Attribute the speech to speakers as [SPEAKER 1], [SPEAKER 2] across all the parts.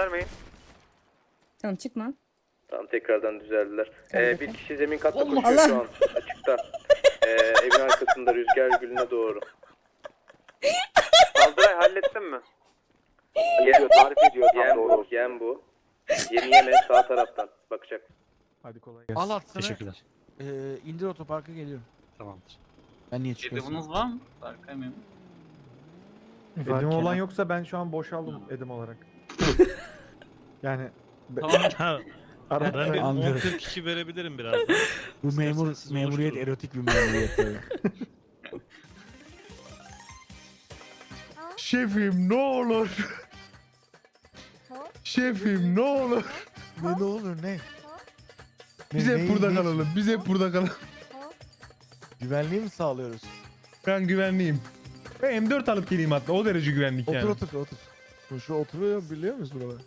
[SPEAKER 1] göstermeyin.
[SPEAKER 2] Tamam çıkma.
[SPEAKER 1] Tamam tekrardan düzeldiler. Ee, bir kişi zemin katta
[SPEAKER 2] Allah
[SPEAKER 1] koşuyor
[SPEAKER 2] Allah.
[SPEAKER 1] şu an açıkta. Ee, evin arkasında rüzgar gülüne doğru. Kaldıray hallettin mi? Yem, tarif ediyor yem bu, yem bu. Yemi yeme sağ taraftan bakacak.
[SPEAKER 3] Hadi kolay gelsin.
[SPEAKER 4] Al atsana.
[SPEAKER 3] Teşekkürler.
[SPEAKER 4] Ee, indir otoparka geliyorum.
[SPEAKER 3] Tamamdır.
[SPEAKER 4] Ben niye çıkıyorsun?
[SPEAKER 5] Ediminiz var mı? Berkay Memur.
[SPEAKER 3] Edim olan yoksa ben şu an boşaldım edim olarak. yani
[SPEAKER 5] Tamam.
[SPEAKER 3] arada
[SPEAKER 6] Ben bir
[SPEAKER 4] Anlıyorum.
[SPEAKER 6] 10-40 kişi verebilirim birazdan.
[SPEAKER 4] Bu memur memuriyet
[SPEAKER 6] oluşturun.
[SPEAKER 4] erotik bir memuriyet.
[SPEAKER 3] Şefim ne olur. Şefim ne olur.
[SPEAKER 4] ne ne olur ne?
[SPEAKER 3] Biz
[SPEAKER 4] Ne-
[SPEAKER 3] hep
[SPEAKER 4] neyi-
[SPEAKER 3] burada
[SPEAKER 4] ne-
[SPEAKER 3] kalalım. Biz hep burada kalalım.
[SPEAKER 4] Güvenliği mi sağlıyoruz?
[SPEAKER 3] Ben güvenliyim. Ben M4 alıp geleyim hatta. O derece güvenlik
[SPEAKER 4] Otur
[SPEAKER 3] yani.
[SPEAKER 4] otur otur. Şu- Şu oturuyor biliyor musun buralar?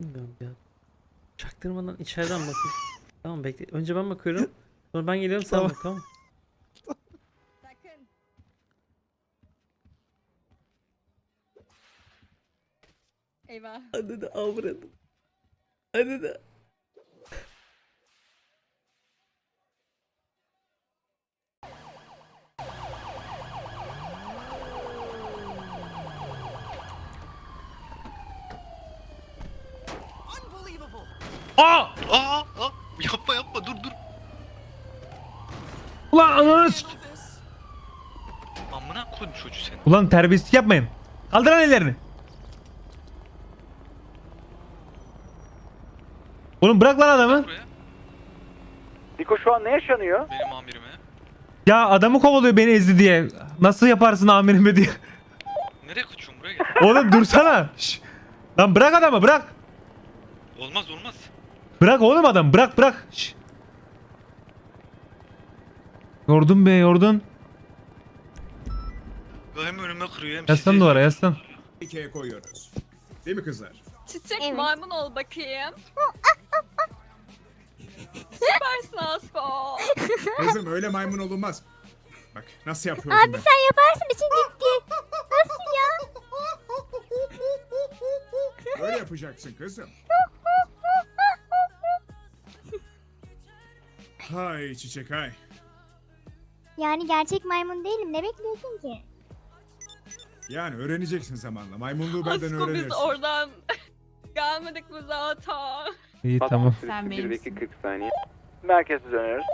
[SPEAKER 7] Bilmiyorum ya. Çaktırmadan içeriden bakın. Tamam bekle. Önce ben bakıyorum. Sonra ben geliyorum sen
[SPEAKER 3] Tamam.
[SPEAKER 7] bak tamam.
[SPEAKER 2] Sakın. Eyvah.
[SPEAKER 7] Hadi de avradım. Hadi de.
[SPEAKER 6] Aa! Aa! Aa! Yapma yapma dur dur.
[SPEAKER 3] Ulan ananı s-
[SPEAKER 6] Amına koyayım çocuğu seni.
[SPEAKER 3] Ulan terbiyesizlik yapmayın. Kaldıran ellerini. Oğlum bırak lan adamı.
[SPEAKER 6] Buraya.
[SPEAKER 1] Diko şu an ne yaşanıyor?
[SPEAKER 6] Benim amirime.
[SPEAKER 3] Ya adamı kovalıyor beni ezdi diye. Nasıl yaparsın amirime diye.
[SPEAKER 6] Nereye kaçıyorsun buraya gel.
[SPEAKER 3] Oğlum dursana. Şş. Lan bırak adamı bırak.
[SPEAKER 6] Olmaz olmaz.
[SPEAKER 3] Bırak oğlum adam bırak bırak. Şş. Yordun be yordun.
[SPEAKER 6] Hem önüme kırıyor hem
[SPEAKER 3] Yaslan duvara yaslan.
[SPEAKER 8] İkiye koyuyoruz. Değil mi kızlar?
[SPEAKER 2] Çiçek maymun ol bakayım. Süpersin Asko.
[SPEAKER 8] Kızım öyle maymun olunmaz. Bak nasıl yapıyorum Abi ben.
[SPEAKER 9] Sen yaparsın için gitti. Nasıl ya?
[SPEAKER 8] Öyle yapacaksın kızım. Hay çiçek hay.
[SPEAKER 9] Yani gerçek maymun değilim. Ne bekliyorsun ki?
[SPEAKER 8] Yani öğreneceksin zamanla. Maymunluğu benden
[SPEAKER 2] Asko biz
[SPEAKER 8] öğrenirsin.
[SPEAKER 2] oradan gelmedik mi zaten?
[SPEAKER 3] İyi tamam.
[SPEAKER 2] Sen benimsin.
[SPEAKER 1] 40 saniye. Merkeze dönüyoruz.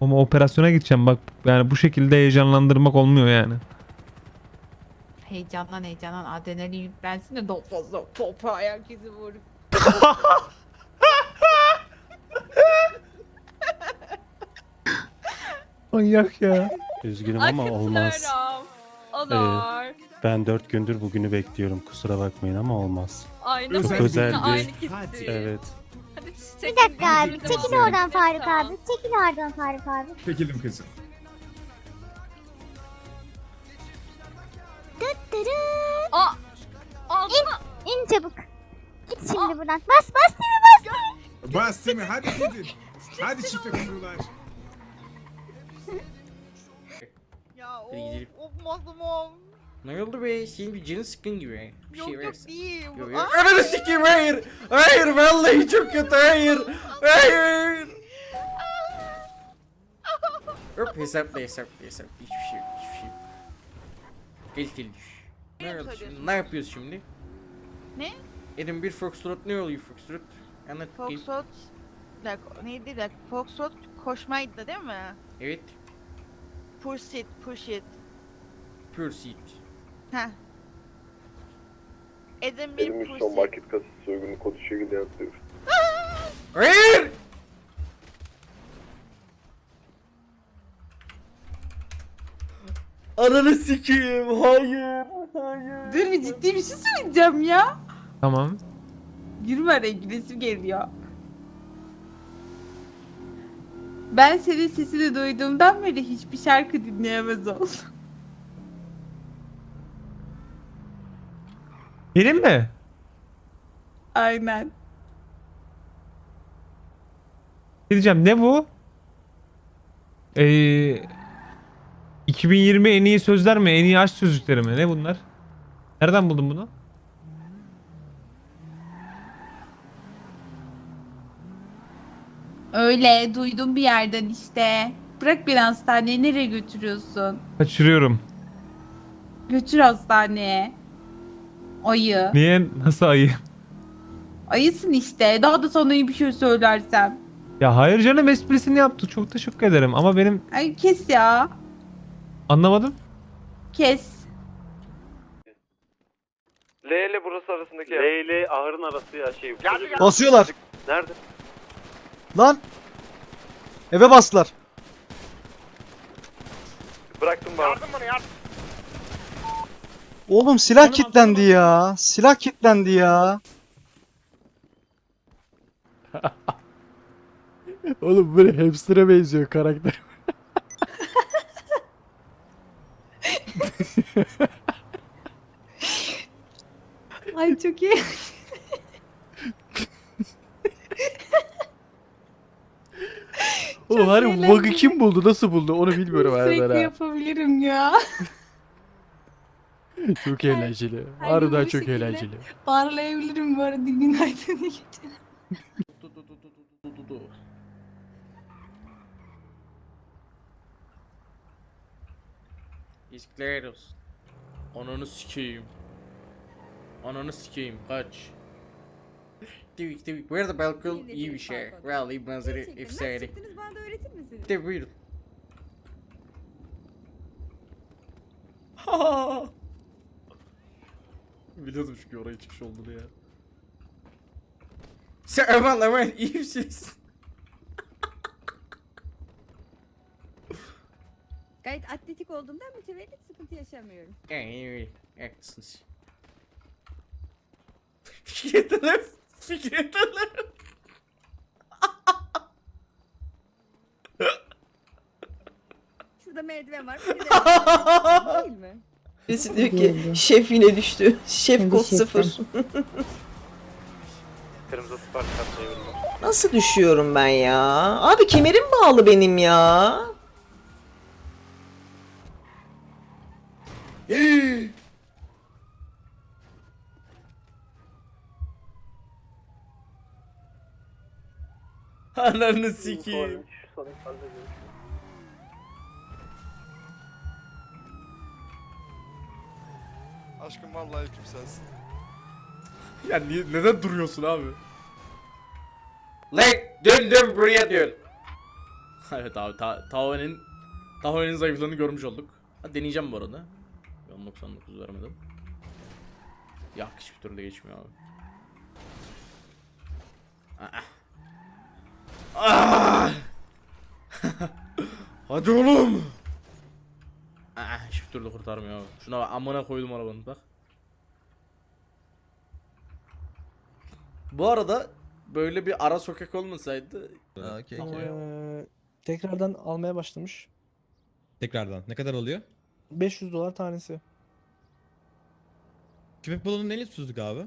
[SPEAKER 3] Ama operasyona gideceğim bak. Yani bu şekilde heyecanlandırmak olmuyor yani.
[SPEAKER 10] Heyecanlan heyecanlan adrenalin yüklensin de daha fazla toprağa herkesi vur.
[SPEAKER 3] Manyak ya.
[SPEAKER 11] Üzgünüm ama olmaz.
[SPEAKER 2] katılıyorum. Olur.
[SPEAKER 11] Ben dört gündür bugünü bekliyorum. Kusura bakmayın ama olmaz.
[SPEAKER 2] Aynı
[SPEAKER 8] Çok
[SPEAKER 11] özel bir-
[SPEAKER 2] Aynı hissi.
[SPEAKER 11] Evet.
[SPEAKER 2] Hadi çiçek
[SPEAKER 9] Bir dakika abi.
[SPEAKER 2] bizim
[SPEAKER 9] Çekil oradan Faruk
[SPEAKER 2] Tamam.
[SPEAKER 9] abi. Çekil oradan Faruk abi.
[SPEAKER 8] Çekildim kızım.
[SPEAKER 9] Dırı.
[SPEAKER 2] Aa! Altıma.
[SPEAKER 9] İn çabuk. Git şimdi buradan. Bas bas seni bas.
[SPEAKER 8] Bas mi? Hadi gidin. Hadi çifte kumrular.
[SPEAKER 7] Hadi gidelim.
[SPEAKER 10] mazlumum.
[SPEAKER 7] Ne oldu be? Senin bir canın sıkkın gibi. Bir
[SPEAKER 10] Yok
[SPEAKER 7] şey
[SPEAKER 10] yok
[SPEAKER 7] versin.
[SPEAKER 10] değil.
[SPEAKER 7] Yok yok. Ananı sikeyim hayır. Hayır vallahi çok kötü hayır. Hayır. Hop hesapla hesapla hesapla. Hiçbir şey yok hiçbir şey yok. Gel düş. Ne,
[SPEAKER 10] Ne söylüyorsun?
[SPEAKER 7] şimdi? ne yapıyoruz şimdi?
[SPEAKER 10] Ne?
[SPEAKER 7] Elim bir Foxtrot ne oluyor Foxtrot? Anlat.
[SPEAKER 10] Foxtrot. Dakika, neydi? Dakika. Foxtrot koşmaydı değil mi?
[SPEAKER 7] Evet.
[SPEAKER 10] Push it, push it.
[SPEAKER 7] Pursuit.
[SPEAKER 10] Heh. Edin bir push it.
[SPEAKER 1] kasası soygunu kodu şekilde yapıyoruz.
[SPEAKER 7] Hayır! Ananı sikeyim. Hayır. Hayır.
[SPEAKER 10] Dur bir ciddi bir şey söyleyeceğim ya.
[SPEAKER 3] Tamam.
[SPEAKER 10] Girme araya gülesim geliyor. Ben senin sesini duyduğumdan beri hiçbir şarkı dinleyemez oldum.
[SPEAKER 3] Benim mi?
[SPEAKER 10] Aynen.
[SPEAKER 3] Ne diyeceğim ne bu? Ee, 2020 en iyi sözler mi? En iyi aşk sözlükleri mi? Ne bunlar? Nereden buldun bunu?
[SPEAKER 10] Öyle duydum bir yerden işte. Bırak beni hastaneye nereye götürüyorsun?
[SPEAKER 3] Kaçırıyorum.
[SPEAKER 10] Götür hastaneye. Ayı.
[SPEAKER 3] Niye? Nasıl ayı?
[SPEAKER 10] Ayısın işte. Daha da sana iyi bir şey söylersem.
[SPEAKER 3] Ya hayır canım esprisini yaptı. Çok teşekkür ederim. Ama benim
[SPEAKER 10] Ay kes ya.
[SPEAKER 3] anlamadım.
[SPEAKER 10] Kes.
[SPEAKER 12] L ile burası arasındaki yer.
[SPEAKER 11] L ile ahırın arası ya şey.
[SPEAKER 4] Basıyorlar.
[SPEAKER 11] Nerede?
[SPEAKER 4] Lan. Eve bastılar.
[SPEAKER 12] Bıraktım bana.
[SPEAKER 4] Oğlum silah kilitlendi ya. Silah kilitlendi ya.
[SPEAKER 13] Oğlum böyle hamster'a benziyor karakter.
[SPEAKER 10] Ay çok iyi.
[SPEAKER 13] Oğlum hani bu
[SPEAKER 10] eğlenceli.
[SPEAKER 13] bug'ı kim buldu nasıl buldu onu bilmiyorum
[SPEAKER 10] Sürekli
[SPEAKER 13] harbiden ha.
[SPEAKER 10] yapabilirim ya.
[SPEAKER 13] Çok eğlenceli.
[SPEAKER 10] her gün
[SPEAKER 13] Harbiden
[SPEAKER 10] bu
[SPEAKER 13] çok
[SPEAKER 10] şekilde.
[SPEAKER 13] eğlenceli.
[SPEAKER 10] Parlayabilirim bu arada günaydın iyi geceler.
[SPEAKER 7] İskler olsun. Ananı sikeyim. Ananı sikeyim kaç. Divik divik. Where the balkon iyi bir şey. Rally benzeri efsane.
[SPEAKER 14] bana da öğretir misiniz?
[SPEAKER 7] De buyurun. Biliyordum çünkü oraya çıkış olduğunu ya. Sen aman aman iyi misiniz?
[SPEAKER 14] Gayet atletik olduğumdan mütevellit sıkıntı yaşamıyorum.
[SPEAKER 7] İyi iyi. Haklısınız. Fikret Hanım.
[SPEAKER 14] Şurada merdiven var. bir de- Değil mi?
[SPEAKER 15] Birisi diyor ki şef yine düştü. Şef kod sıfır.
[SPEAKER 12] Kırmızı spark katlayı vurdum.
[SPEAKER 15] Nasıl düşüyorum ben ya? Abi kemerim bağlı benim ya.
[SPEAKER 7] Ananı sikeyim.
[SPEAKER 13] Aşkım vallahi kim sensin.
[SPEAKER 7] Ya niye, neden duruyorsun abi? Lan dön dön buraya dön. evet abi ta Tao'nun Tao'nun zayıflığını görmüş olduk. Ha, deneyeceğim bu arada. 99 vermedim. Yak hiçbir türlü geçmiyor abi. Ah. Ah! Hadi oğlum. Ah, hiçbir türlü kurtarmıyor abi. Şuna bak amına koydum arabanı bak. Bu arada böyle bir ara sokak olmasaydı
[SPEAKER 4] tekrardan almaya başlamış.
[SPEAKER 11] Tekrardan. Ne kadar oluyor?
[SPEAKER 4] 500 dolar tanesi.
[SPEAKER 11] Köpek balığının neli tuttuk abi?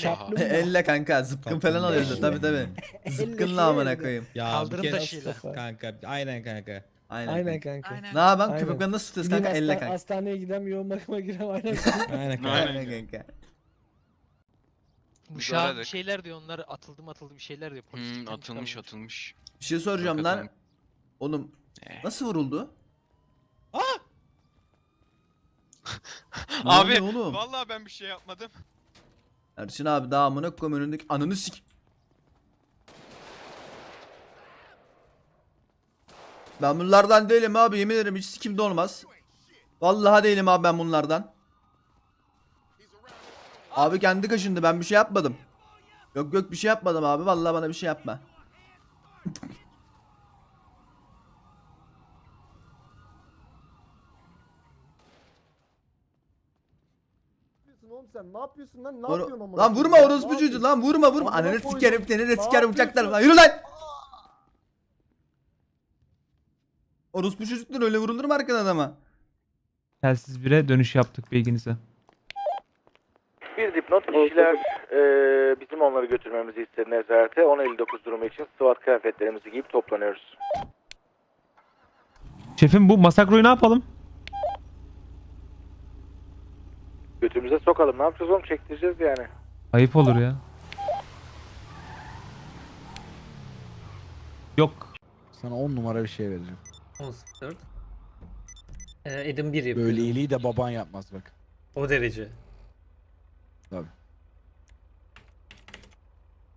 [SPEAKER 4] Çaplı.
[SPEAKER 13] Elle kanka zıpkın falan alıyordu tabi tabi. Zıpkınla amına koyayım.
[SPEAKER 11] Ya
[SPEAKER 4] Kaldırım
[SPEAKER 11] bir kere
[SPEAKER 4] taşıyla.
[SPEAKER 11] kanka. Aynen kanka.
[SPEAKER 13] Aynen.
[SPEAKER 4] Aynen kanka.
[SPEAKER 13] Ne yapalım
[SPEAKER 4] Aynen.
[SPEAKER 13] köpekleri nasıl tutuyoruz kanka elle kanka.
[SPEAKER 4] Hastaneye gidem yoğun bakıma girem aynen.
[SPEAKER 11] Aynen kanka.
[SPEAKER 13] Aynen kanka.
[SPEAKER 6] Uşağın bir
[SPEAKER 15] şeyler diyor onlar atıldı atıldı bir şeyler diyor.
[SPEAKER 6] Hmm, atılmış atılmış.
[SPEAKER 13] Bir şey soracağım lan. Oğlum
[SPEAKER 6] Eh.
[SPEAKER 13] nasıl vuruldu? Ne
[SPEAKER 6] Abi
[SPEAKER 13] oluyor oğlum?
[SPEAKER 6] vallahi ben bir şey yapmadım.
[SPEAKER 13] Erçin abi daha amına koyayım önündeki ananı sik. Ben bunlardan değilim abi yemin ederim hiç sikimde olmaz. Vallahi değilim abi ben bunlardan. Abi kendi kaşındı ben bir şey yapmadım. Yok yok bir şey yapmadım abi vallahi bana bir şey yapma.
[SPEAKER 4] Oğlum sen ne yapıyorsun lan? Ne
[SPEAKER 13] Vur-
[SPEAKER 4] yapıyorsun ama?
[SPEAKER 13] lan vurma orospu çocuğu lan vurma vurma.
[SPEAKER 4] Amına
[SPEAKER 13] Ananı
[SPEAKER 4] koydum.
[SPEAKER 13] sikerim seni de
[SPEAKER 4] Ne
[SPEAKER 13] sikerim bıçaklarım lan yürü lan. Orospu çocuklar öyle vurulur mu arkadan adama?
[SPEAKER 3] Telsiz 1'e dönüş yaptık bilginize.
[SPEAKER 16] Bir dipnot kişiler eee, bizim onları götürmemizi istedi nezarete. 10.59 durumu için SWAT kıyafetlerimizi giyip toplanıyoruz.
[SPEAKER 3] Şefim bu Masakro'yu ne yapalım?
[SPEAKER 16] Götümüze sokalım. Ne yapacağız oğlum? Çektireceğiz yani.
[SPEAKER 3] Ayıp olur ya. Yok.
[SPEAKER 4] Sana 10 numara bir şey vereceğim.
[SPEAKER 14] 14. Edim 1 yapıyor.
[SPEAKER 4] Böyle iyiliği de baban yapmaz bak.
[SPEAKER 14] O derece.
[SPEAKER 4] Tabii.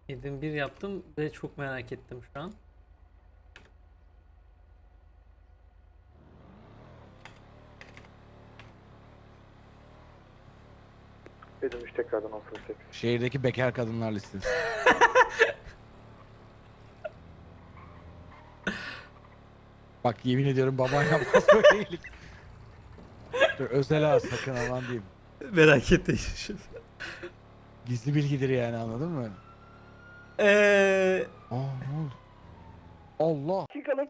[SPEAKER 14] Edim 1 yaptım ve çok merak ettim şu an.
[SPEAKER 16] Tekrardan 08.
[SPEAKER 4] Şehirdeki bekar kadınlar listesi. Bak yemin ediyorum baban yapmaz böyle iyilik. Dur, özel ha sakın aman diyeyim.
[SPEAKER 14] Merak ettim şimdi.
[SPEAKER 4] Gizli bilgidir yani anladın mı?
[SPEAKER 14] Eee
[SPEAKER 4] Aa ne oldu? Allah.
[SPEAKER 16] Çıkalım.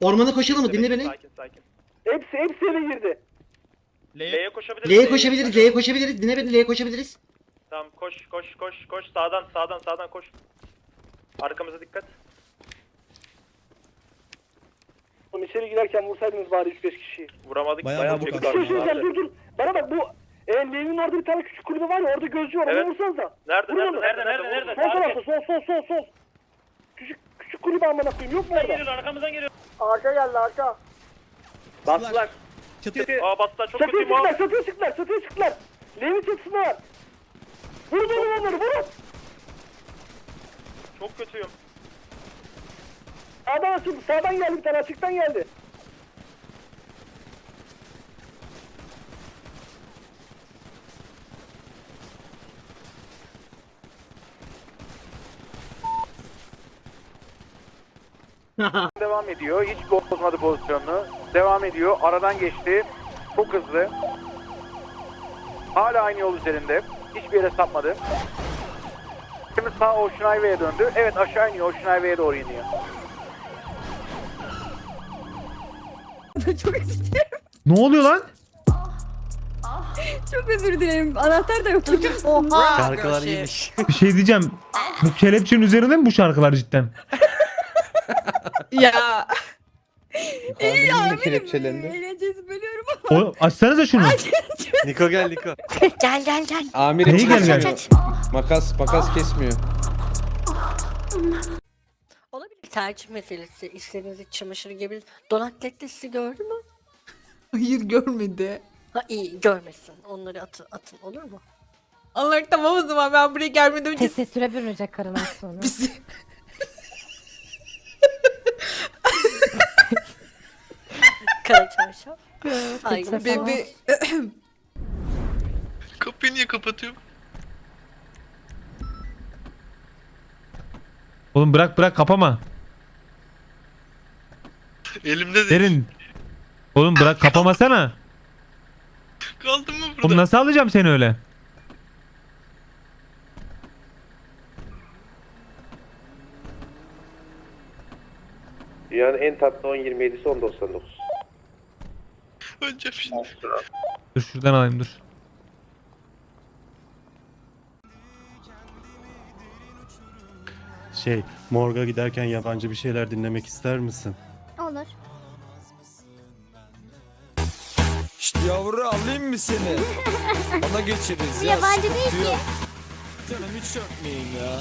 [SPEAKER 14] Ormana koşalım mı? Dinle beni.
[SPEAKER 16] Sakin sakin. Hepsi hepsi eve girdi.
[SPEAKER 17] L'ye koşabiliriz.
[SPEAKER 14] L'ye koşabiliriz, L'ye koşabiliriz. Dinle beni, L'ye koşabiliriz.
[SPEAKER 17] Tamam koş koş koş koş sağdan sağdan sağdan koş. Arkamıza dikkat.
[SPEAKER 16] Oğlum içeri girerken vursaydınız bari 3-5 kişiyi.
[SPEAKER 17] Vuramadık.
[SPEAKER 18] Bayağı
[SPEAKER 17] Bayağı
[SPEAKER 18] vurduk aslında.
[SPEAKER 16] Dur dur dur dur. Bana bak bu e, Levin orada bir tane küçük kulübe var ya orada gözcü var.
[SPEAKER 17] Evet.
[SPEAKER 16] Onu vursanıza.
[SPEAKER 17] Nerede
[SPEAKER 16] Vurun
[SPEAKER 17] nerede
[SPEAKER 16] onu.
[SPEAKER 17] nerede nerede nerede?
[SPEAKER 16] Sol tarafta sol sol sol sol. Küçük küçük kulübe amına koyayım yok mu orada?
[SPEAKER 17] Geliyor arkamızdan geliyor.
[SPEAKER 16] Arka geldi arka.
[SPEAKER 17] Bastılar.
[SPEAKER 18] Çatı
[SPEAKER 17] Aa bastılar çok
[SPEAKER 16] Çatıya
[SPEAKER 17] kötüyüm
[SPEAKER 16] çıktılar
[SPEAKER 17] abi.
[SPEAKER 16] çatıya çıktılar çatıya çıktılar. Levin çatısında var. Vurun onu onları vurun.
[SPEAKER 17] Çok kötüyüm.
[SPEAKER 16] Sağdan açıldı sağdan geldi bir tane açıktan geldi. Devam ediyor. Hiç bozmadı pozisyonunu. Devam ediyor. Aradan geçti. Çok hızlı. Hala aynı yol üzerinde. Hiçbir yere sapmadı. Şimdi sağ Ocean Highway'e döndü. Evet aşağı iniyor. Ocean Highway'e doğru iniyor.
[SPEAKER 15] Çok özür dilerim.
[SPEAKER 3] Ne oluyor lan?
[SPEAKER 15] Çok özür dilerim. Anahtar da yok.
[SPEAKER 14] Şarkılar iyiymiş.
[SPEAKER 3] Bir şey diyeceğim. Bu kelepçenin üzerinde mi bu şarkılar cidden?
[SPEAKER 10] Ya.
[SPEAKER 15] İyi ya benim eğlencesi bölüyorum ama.
[SPEAKER 3] O, açsanıza şunu.
[SPEAKER 11] Niko gel Niko.
[SPEAKER 19] Gel gel gel.
[SPEAKER 3] Neyi gel gel?
[SPEAKER 11] Makas makas kesmiyor.
[SPEAKER 19] Olabilir. Tercih meselesi. İstediğiniz iç çamaşırı gibi. Donatlet sizi gördü mü?
[SPEAKER 10] Hayır görmedi.
[SPEAKER 19] Ha iyi görmesin. Onları atın, atın olur mu?
[SPEAKER 10] Allah tamam o zaman ben buraya gelmeden önce
[SPEAKER 19] Tesettüre bürünecek karılar sonra.
[SPEAKER 10] bizi...
[SPEAKER 19] Kara çarşaf. Ay,
[SPEAKER 10] Bebe...
[SPEAKER 17] Kapıyı niye kapatıyorum?
[SPEAKER 3] Oğlum bırak bırak kapama.
[SPEAKER 17] Elimde de
[SPEAKER 3] Derin. Oğlum bırak kapamasana.
[SPEAKER 17] kaldım mı burada?
[SPEAKER 3] Oğlum nasıl alacağım seni öyle?
[SPEAKER 16] Dünyanın en tatlı 10-27'si 10.99.
[SPEAKER 17] Önce şimdi.
[SPEAKER 3] Dur şuradan alayım dur.
[SPEAKER 11] Şey, morga giderken yabancı bir şeyler dinlemek ister misin?
[SPEAKER 19] Olur.
[SPEAKER 4] İşte yavru alayım mı seni? Ona geçeriz
[SPEAKER 19] Bu yabancı değil ki.
[SPEAKER 4] Canım hiç çökmeyin ya.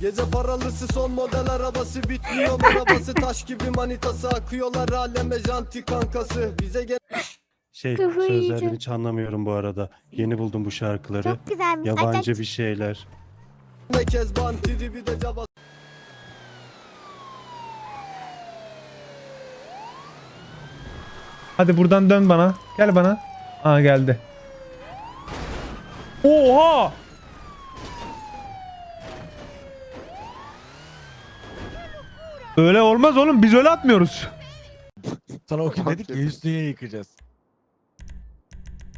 [SPEAKER 4] Gece paralısı son model arabası bitmiyor arabası taş gibi manitası akıyorlar aleme janti kankası bize gel
[SPEAKER 11] Şey,
[SPEAKER 19] Kafayı
[SPEAKER 11] sözlerden
[SPEAKER 19] yiyeceğim.
[SPEAKER 11] hiç anlamıyorum bu arada. Yeni buldum bu şarkıları.
[SPEAKER 19] Çok güzelmiş.
[SPEAKER 11] Yabancı bir şeyler.
[SPEAKER 4] ne kez bantidi bir de caba
[SPEAKER 3] Hadi buradan dön bana. Gel bana. Aa geldi. Oha! Öyle olmaz oğlum biz öyle atmıyoruz.
[SPEAKER 4] Sana o gün dedik ki üstüne yıkacağız.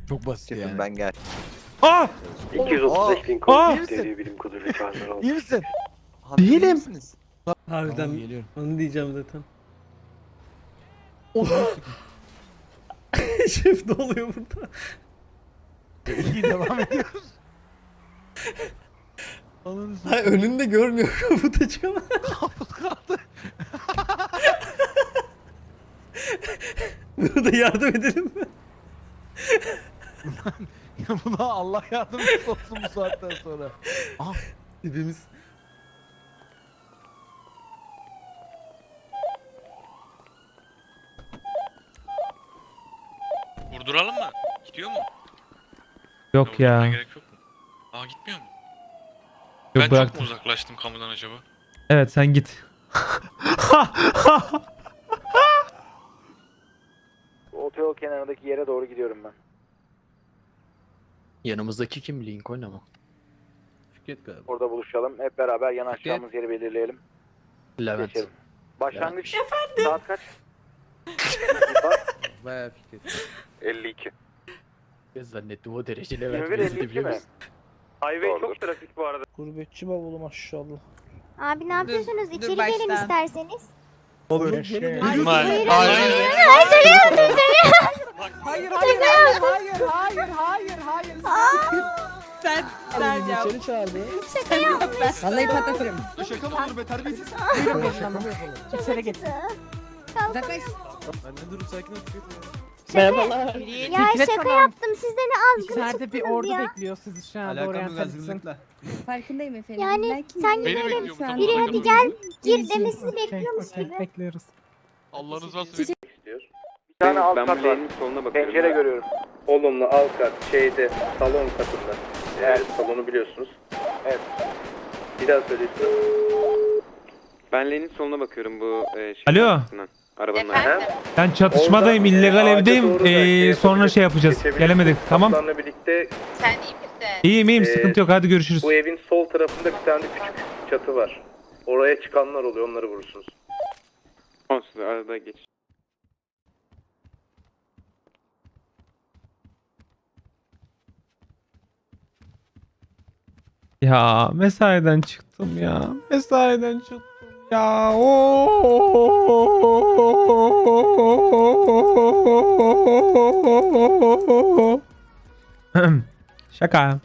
[SPEAKER 4] Çok basit yani. Ben gel.
[SPEAKER 3] Ah!
[SPEAKER 16] 235 bin
[SPEAKER 3] Aa!
[SPEAKER 16] kod TV bilim koduyla çağrılar.
[SPEAKER 4] İyi misin?
[SPEAKER 3] Değilim.
[SPEAKER 14] Harbiden
[SPEAKER 4] Tamam, geliyorum.
[SPEAKER 14] onu diyeceğim zaten. Şef ne oluyor burada?
[SPEAKER 4] İyi devam ediyoruz.
[SPEAKER 14] Hayır önünde görmüyor kaputa çıkamaz. Burada yardım edelim mi?
[SPEAKER 4] Buna Allah yardımcısı olsun bu saatten sonra.
[SPEAKER 14] Hepimiz
[SPEAKER 18] Vurduralım mı? Gidiyor mu?
[SPEAKER 3] Yok ya.
[SPEAKER 18] gerek yok mu? Aa gitmiyor mu?
[SPEAKER 3] Yok bıraktım.
[SPEAKER 18] uzaklaştım kamudan acaba?
[SPEAKER 3] Evet sen git.
[SPEAKER 1] Otoyol kenarındaki yere doğru gidiyorum ben.
[SPEAKER 4] Yanımızdaki kim Lincoln ama?
[SPEAKER 14] Fikret galiba.
[SPEAKER 1] Orada buluşalım. Hep beraber yanaşacağımız yeri belirleyelim.
[SPEAKER 4] Levent.
[SPEAKER 1] Geçelim. Başlangıç saat kaç?
[SPEAKER 4] Baya Fikret.
[SPEAKER 1] 52.
[SPEAKER 4] Ben zannettim o derece
[SPEAKER 1] 21 52 mi?
[SPEAKER 18] Highway
[SPEAKER 1] Doğrudur.
[SPEAKER 18] çok trafik bu arada.
[SPEAKER 20] Gurbetçi bavulu maşallah.
[SPEAKER 21] Abi ne
[SPEAKER 9] yapıyorsunuz? dur İçeri gelin baştan.
[SPEAKER 21] isterseniz.
[SPEAKER 14] Olur.
[SPEAKER 18] Hayır.
[SPEAKER 9] Hayır hayır hayır hayır hayır hayır hayır. Sen Sercan.
[SPEAKER 20] İçeri çağırdı.
[SPEAKER 21] Vallahi patlatırım.
[SPEAKER 4] Şaka mı olur be terbiyesiz?
[SPEAKER 9] İçeri git.
[SPEAKER 21] Uzaklaş.
[SPEAKER 4] Ben de durum sakin ol
[SPEAKER 20] Merhabalar.
[SPEAKER 9] Ya şaka yaptım.
[SPEAKER 21] Siz de ne
[SPEAKER 9] İçeride bir ordu bekliyor sizi şu anda
[SPEAKER 13] Alakam yok
[SPEAKER 9] için.
[SPEAKER 13] hazırlıkla.
[SPEAKER 21] Farkındayım efendim.
[SPEAKER 9] Yani
[SPEAKER 21] sen
[SPEAKER 18] Beni bekliyor
[SPEAKER 9] şu an
[SPEAKER 21] Biri hadi gel.
[SPEAKER 9] Gir
[SPEAKER 21] Gir
[SPEAKER 9] deme
[SPEAKER 21] demesi bekliyormuş
[SPEAKER 9] okey,
[SPEAKER 21] gibi.
[SPEAKER 9] Bekliyoruz.
[SPEAKER 18] Allah'ınız varsa
[SPEAKER 1] istiyor. Bir tane alt kat var.
[SPEAKER 18] soluna
[SPEAKER 1] Pencere görüyorum. Olumlu alt kat şeyde salon katında. Evet. salonu biliyorsunuz. Evet. Bir daha söyleyeyim.
[SPEAKER 18] Ben Len'in soluna bakıyorum bu e,
[SPEAKER 3] Alo.
[SPEAKER 18] Arabanın
[SPEAKER 3] Ben çatışmadayım,
[SPEAKER 1] Oradan,
[SPEAKER 3] illegal
[SPEAKER 1] e,
[SPEAKER 3] evdeyim.
[SPEAKER 1] ağaca doğru da
[SPEAKER 3] Ee,
[SPEAKER 1] şey
[SPEAKER 3] sonra şey yapacağız.
[SPEAKER 1] geçebiliriz.
[SPEAKER 3] Gelemedik. Tamam.
[SPEAKER 1] Birlikte
[SPEAKER 9] Sen iyi misin?
[SPEAKER 3] İyiyim iyiyim.
[SPEAKER 1] Ee,
[SPEAKER 3] Sıkıntı yok. Hadi görüşürüz.
[SPEAKER 1] bu evin sol tarafında bir tane küçük çatı var. Oraya çıkanlar oluyor onları vurursunuz.
[SPEAKER 18] Onsuz arada geç.
[SPEAKER 3] Ya mesaiden çıktım ya. Mesaiden çıktım ya. Oo. Şaka.